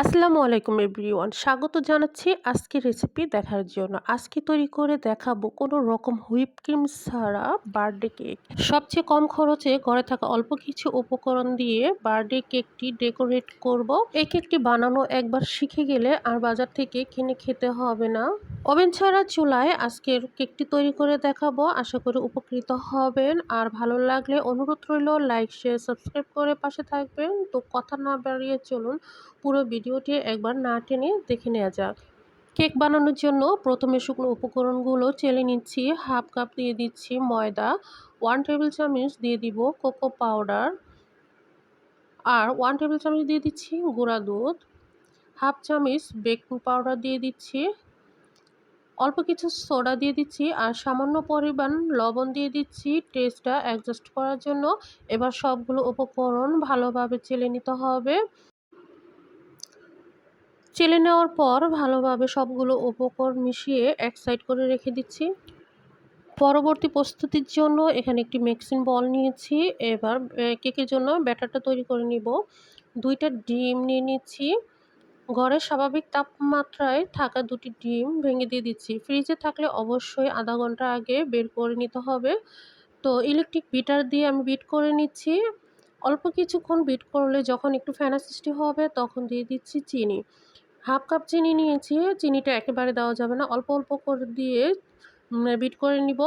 আসসালামু আলাইকুম এভরিওয়ান। স্বাগত জানাচ্ছি আজকের রেসিপি দেখার জন্য। আজকে তৈরি করে দেখাবো কোনো রকম হুইপ ক্রিম ছাড়া বার্থডে কেক। সবচেয়ে কম খরচে ঘরে থাকা অল্প কিছু উপকরণ দিয়ে বার্থডে কেকটি ডেকোরেট করব। এই কেকটি বানানো একবার শিখে গেলে আর বাজার থেকে কিনে খেতে হবে না। ওভেন ছাড়া চুলায় আজকের কেকটি তৈরি করে দেখাবো। আশা করি উপকৃত হবেন। আর ভালো লাগলে অনুরোধ রইল লাইক শেয়ার সাবস্ক্রাইব করে পাশে থাকবেন। তো কথা না বাড়িয়ে চলুন, পুরো ভিডিওটি একবার না টেনে দেখে নেওয়া যাক। কেক বানানোর জন্য প্রথমে শুকনো উপকরণগুলো চেলে নিচ্ছি, হাফ কাপ দিয়ে দিচ্ছি ময়দা ওয়ান টেবিল চামচ দিয়ে দিব কোকো পাউডার আর ওয়ান টেবিল চামচ দিয়ে দিচ্ছি গুঁড়া দুধ, হাফ চামচ বেকিং পাউডার দিয়ে দিচ্ছি, অল্প কিছু সোডা দিয়ে দিচ্ছি, আর সামান্য পরিমাণ লবণ দিয়ে দিচ্ছি টেস্টটা অ্যাডজাস্ট করার জন্য। এবার সবগুলো উপকরণ ভালোভাবে চেলে নিতে হবে। চেলে নেওয়ার পর ভালোভাবে সবগুলো উপকরণ মিশিয়ে এক সাইড করে রেখে দিচ্ছি। পরবর্তী প্রস্তুতির জন্য এখানে একটি মিক্সিং বল নিয়েছি। এবার কেকের জন্য ব্যাটারটা তৈরি করে নিব। দুইটা ডিম নিয়ে নিচ্ছি। ঘরের স্বাভাবিক তাপমাত্রায় থাকা দুটি ডিম ভেঙে দিয়ে দিচ্ছি। ফ্রিজে থাকলে অবশ্যই আধা ঘণ্টা আগে বের করে নিতে হবে। তো ইলেকট্রিক বিটার দিয়ে আমি বিট করে নিচ্ছি। অল্প কিছুক্ষণ বিট করলে যখন একটু ফেনা সৃষ্টি হবে, তখন দিয়ে দিচ্ছি চিনি। হাফ কাপ চিনি নিয়েছি, চিনিটা একেবারে দেওয়া যাবে না। অল্প অল্প করে দিয়ে বিট করে নিব।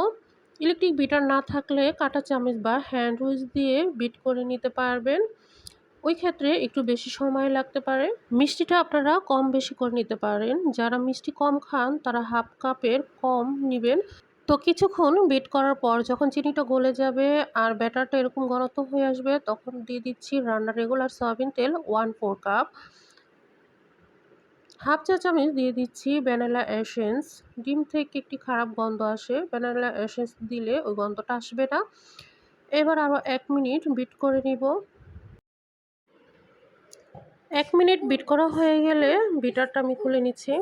ইলেকট্রিক বিটার না থাকলে কাঁটা চামচ বা হ্যান্ড উইচ দিয়ে বিট করে নিতে পারবেন। ওই ক্ষেত্রে একটু বেশি সময় লাগতে পারে। মিষ্টিটা আপনারা কম বেশি করে নিতে পারেন। যারা মিষ্টি কম খান, তারা হাফ কাপের কম নেবেন। তো কিছুক্ষণ বিট করার পর যখন চিনিটা গলে যাবে আর ব্যাটারটা এরকম ঘনত্ব হয়ে আসবে, তখন দিয়ে দিচ্ছি রান্নার রেগুলার সয়াবিন তেল, ওয়ান ফোর কাপ। হাফ চা চামচ দিয়ে দিচ্ছি ভ্যানিলা এসেন্স। ডিম থেকে একটি খারাপ গন্ধ আসে, ভ্যানিলা এসেন্স দিলে ওই গন্ধটা আসবে না। এবার আরও এক মিনিট বিট করে নিব। এক মিনিট বিট করা হয়ে গেলে বিটারটা আমি খুলে নিচ্ছি।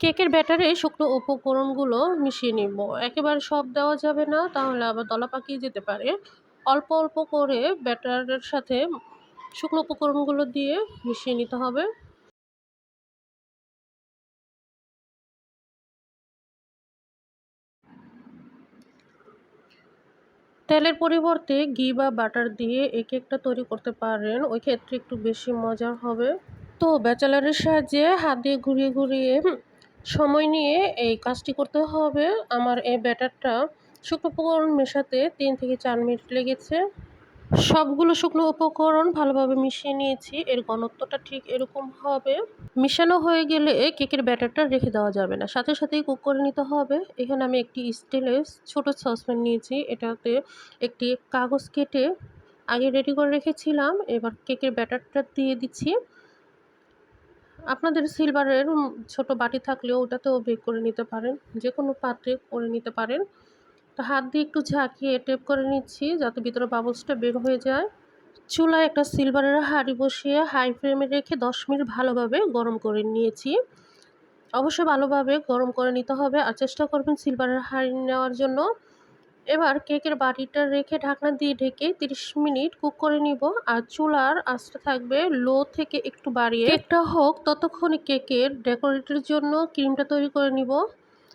কেকের ব্যাটারে শুকনো উপকরণগুলো মিশিয়ে নিব। একেবারে সব দেওয়া যাবে না, তাহলে আবার দলা পাকিয়ে যেতে পারে। অল্প অল্প করে ব্যাটারের সাথে শুকনো উপকরণগুলো দিয়ে মিশিয়ে নিতে হবে। তেলের পরিবর্তে ঘি বা বাটার দিয়ে এই কেকটা তৈরি করতে পারেন, ওই ক্ষেত্রে একটু বেশি মজার হবে। তো ব্যাচেলারের সাহায্যে হাত দিয়ে ঘুরিয়ে ঘুরিয়ে সময় নিয়ে এই কাজটি করতে হবে। আমার এই ব্যাটারটা শুকনো উপকরণ মেশাতে তিন থেকে চার মিনিট লেগেছে। সবগুলো শুকনো উপকরণ ভালোভাবে মিশিয়ে নিয়েছি। এর ঘনত্বটা ঠিক এরকম হবে। মিশানো হয়ে গেলে কেকের ব্যাটারটা রেখে দেওয়া যাবে না। সাথে সাথেই কুক করে নিতে হবে। এখানে আমি একটি স্টিলের ছোট সসপ্যান নিয়েছি। এটাতে একটি কাগজ কেটে আগে রেডি করে রেখেছিলাম। এবার কেকের ব্যাটারটা দিয়ে দিচ্ছি। আপনাদের সিলভারের ছোট বাটি থাকলেও ওটাতেও বেক করে নিতে পারেন। যে কোনো পাত্রে করে নিতে পারেন। হাত দিয়ে একটু ঝাঁকিয়ে টেপ করে নিচ্ছি যাতে ভিতরে বাবলসটা বের হয়ে যায়। চুলায় একটা সিলভারের হাঁড়ি বসিয়ে হাই ফ্লেমে রেখে দশ মিনিট ভালোভাবে গরম করে নিয়েছি। অবশ্যই ভালোভাবে গরম করে নিতে হবে আর চেষ্টা করবেন সিলভারের হাঁড়ি নেওয়ার জন্য। এবার কেকের বাটিটা রেখে ঢাকনা দিয়ে ঢেকে 30 মিনিট কুক করে নিব আর চুলার আঁচটা থাকবে লো থেকে একটু বাড়িয়ে। কেকটা হোক ততক্ষণে কেকের ডেকোরেটের জন্য ক্রিমটা তৈরি করে নিব।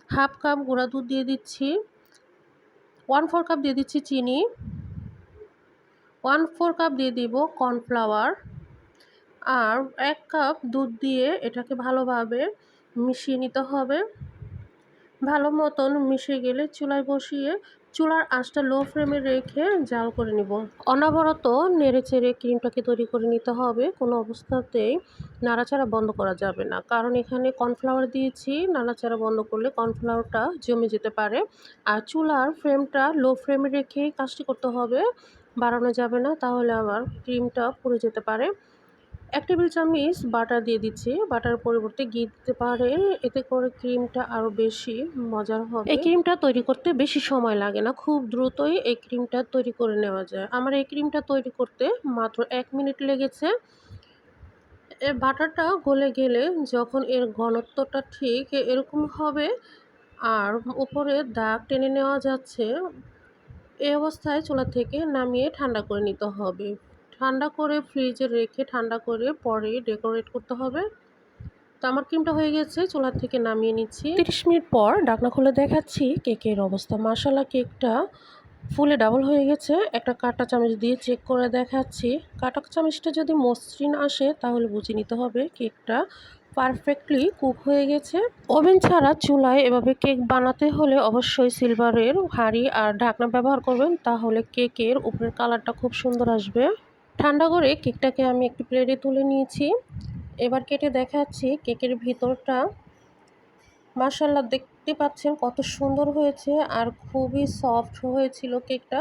হাফ কাপ গুঁড়া দুধ দিয়ে দিচ্ছি। ওয়ান ফোর কাপ দিয়ে দিচ্ছি চিনি। ওয়ান ফোর কাপ দিয়ে দিব কর্নফ্লাওয়ার। আর এক কাপ দুধ দিয়ে এটাকে ভালোভাবে মিশিয়ে নিতে হবে। ভালো মতন মিশে গেলে চুলায় বসিয়ে চুলার আঁচটা লো ফ্লেমে রেখে জাল করে নিব। অনবরত নেড়ে চেড়ে ক্রিমটাকে তৈরি করে নিতে হবে। কোনো অবস্থাতেই নাড়াচাড়া বন্ধ করা যাবে না। কারণ এখানে কর্নফ্লাওয়ার দিয়েছি। নাড়াচাড়া বন্ধ করলে কর্নফ্লাওয়ারটা জমে যেতে পারে। আর চুলার ফ্লেমটা লো ফ্লেমে রেখে কাজটি করতে হবে। বাড়ানো যাবে না, তাহলে আবার ক্রিমটা পুড়ে যেতে পারে। এক টেবিল চামচ বাটার দিয়ে দিচ্ছি। বাটার পরিবর্তে ঘি দিতে পারেন এতে করে ক্রিমটা আরও বেশি মজার হবে। এই ক্রিমটা তৈরি করতে বেশি সময় লাগে না। খুব দ্রুতই এই ক্রিমটা তৈরি করে নেওয়া যায়। আমার এই ক্রিমটা তৈরি করতে মাত্র এক মিনিট লেগেছে। এ বাটারটা গলে গেলে যখন এর ঘনত্বটা ঠিক এরকম হবে আর উপরে দাগ টেনে নেওয়া যাচ্ছে এই অবস্থায় চুলা থেকে নামিয়ে ঠান্ডা করে নিতে হবে। ঠান্ডা করে ফ্রিজে রেখে ঠান্ডা করে পরে ডেকোরেট করতে হবে। তো আমার ক্রিমটা হয়ে গেছে, চুলার থেকে নামিয়ে নিচ্ছি। তিরিশ মিনিট পর ডাকনা খুলে দেখাচ্ছি কেকের অবস্থা। মাসালা কেকটা ফুলে ডাবল হয়ে গেছে। একটা কাটা চামচ দিয়ে চেক করে দেখাচ্ছি। কাটা চামচটা যদি মসৃণ আসে, তাহলে বুঝে নিতে হবে কেকটা পারফেক্টলি কুক হয়ে গেছে। ওভেন ছাড়া চুলায় এভাবে কেক বানাতে হলে অবশ্যই সিলভারের হাঁড়ি আর ঢাকনা ব্যবহার করবেন, তাহলে কেকের উপরের কালারটা খুব সুন্দর আসবে। ঠান্ডা করে কেকটাকে আমি একটি প্লেটে তুলে নিয়েছি। এবার কেটে দেখাচ্ছি কেকের ভিতরটা। মার্শাল্লাহ দেখতে পাচ্ছেন কত সুন্দর হয়েছে আর খুবই সফট হয়েছিল কেকটা।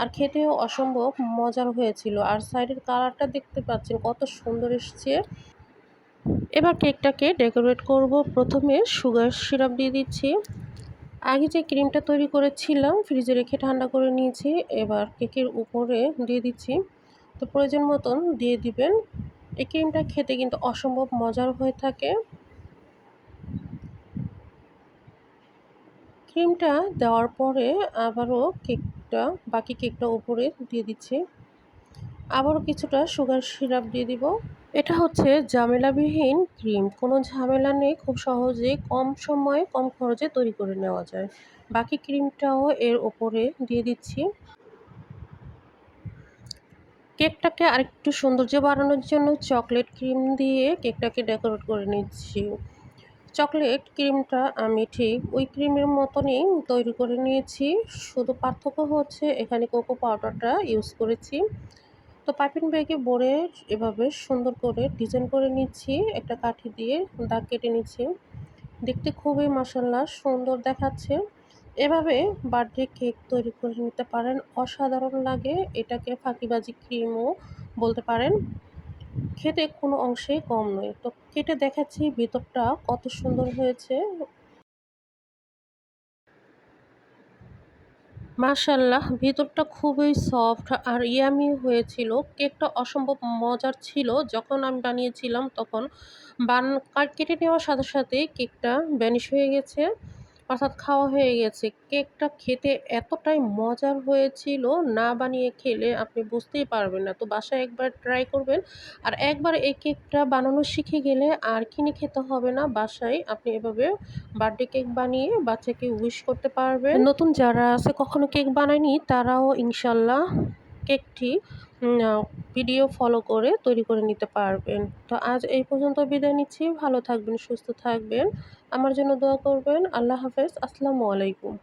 আর খেতেও অসম্ভব মজার হয়েছিল। আর সাইডের কালারটা দেখতে পাচ্ছেন কত সুন্দর এসছে। এবার কেকটাকে ডেকোরেট করব। প্রথমে সুগার সিরাপ দিয়ে দিচ্ছি। আগে যে ক্রিমটা তৈরি করেছিলাম, ফ্রিজে রেখে ঠান্ডা করে নিয়েছি। এবার কেকের উপরে দিয়ে দিচ্ছি। তো প্রয়োজন মতন দিয়ে দিবেন। এই ক্রিমটা খেতে কিন্তু অসম্ভব মজার হয়ে থাকে। ক্রিমটা দেওয়ার পরে আবারও কেকটা, বাকি কেকটা উপরে দিয়ে দিচ্ছি। আবারও কিছুটা সুগার সিরাপ দিয়ে দিব। এটা হচ্ছে ঝামেলাবিহীন ক্রিম। কোনো ঝামেলা নেই, খুব সহজে কম সময়ে কম খরচে তৈরি করে নেওয়া যায়। বাকি ক্রিমটাও এর ওপরে দিয়ে দিচ্ছি। কেকটাকে আরেকটু সৌন্দর্য বাড়ানোর জন্য চকলেট ক্রিম দিয়ে কেকটাকে ডেকোরেট করে নিচ্ছি। চকলেট ক্রিমটা আমি ঠিক ওই ক্রিমের মতনই তৈরি করে নিয়েছি। শুধু পার্থক্য হচ্ছে এখানে কোকো পাউডারটা ইউজ করেছি। তো পাইপিং ব্যাগে ভরে এভাবে সুন্দর করে ডিজাইন করে নিচ্ছি। একটা কাঠি দিয়ে দাগ কেটে নিচ্ছি। দেখতে খুবই মশাল্লা সুন্দর দেখাচ্ছে। এভাবে বার্থডে কেক তৈরি করে নিতে পারেন। অসাধারণ লাগে এটাকে ফাঁকিবাজি ক্রিমও বলতে পারেন। খেতে কোনো অংশেই কম নয়। তো কেটে দেখাচ্ছি ভিতরটা কত সুন্দর হয়েছে। মাশাল্লাহ ভিতরটা খুবই সফট আর ইয়ামি হয়েছিল। কেকটা অসম্ভব মজার ছিল। যখন আমি বানিয়েছিলাম তখন বান কেটে নেওয়ার সাথে সাথে কেকটা ব্যানিশ হয়ে গেছে। অর্থাৎ খাওয়া হয়ে গেছে। কেকটা খেতে এতটাই মজার হয়েছিল, না বানিয়ে খেলে আপনি বুঝতেই পারবেন না। তো বাসায় একবার ট্রাই করবেন। আর একবার এই কেকটা বানানো শিখে গেলে আর কিনে খেতে হবে না। বাসায় আপনি এভাবে বার্থডে কেক বানিয়ে বাচ্চাকে উইশ করতে পারবেন। নতুন যারা আছে কখনো কেক বানায়নি, তারাও ইনশাল্লাহ কেকটি ভিডিও ফলো করে তৈরি করে নিতে পারবেন। তো আজ এই পর্যন্ত বিদায় নিচ্ছি। ভালো থাকবেন, সুস্থ থাকবেন। আমার জন্য দোয়া করবেন। আল্লাহ হাফেজ। আসসালামু আলাইকুম।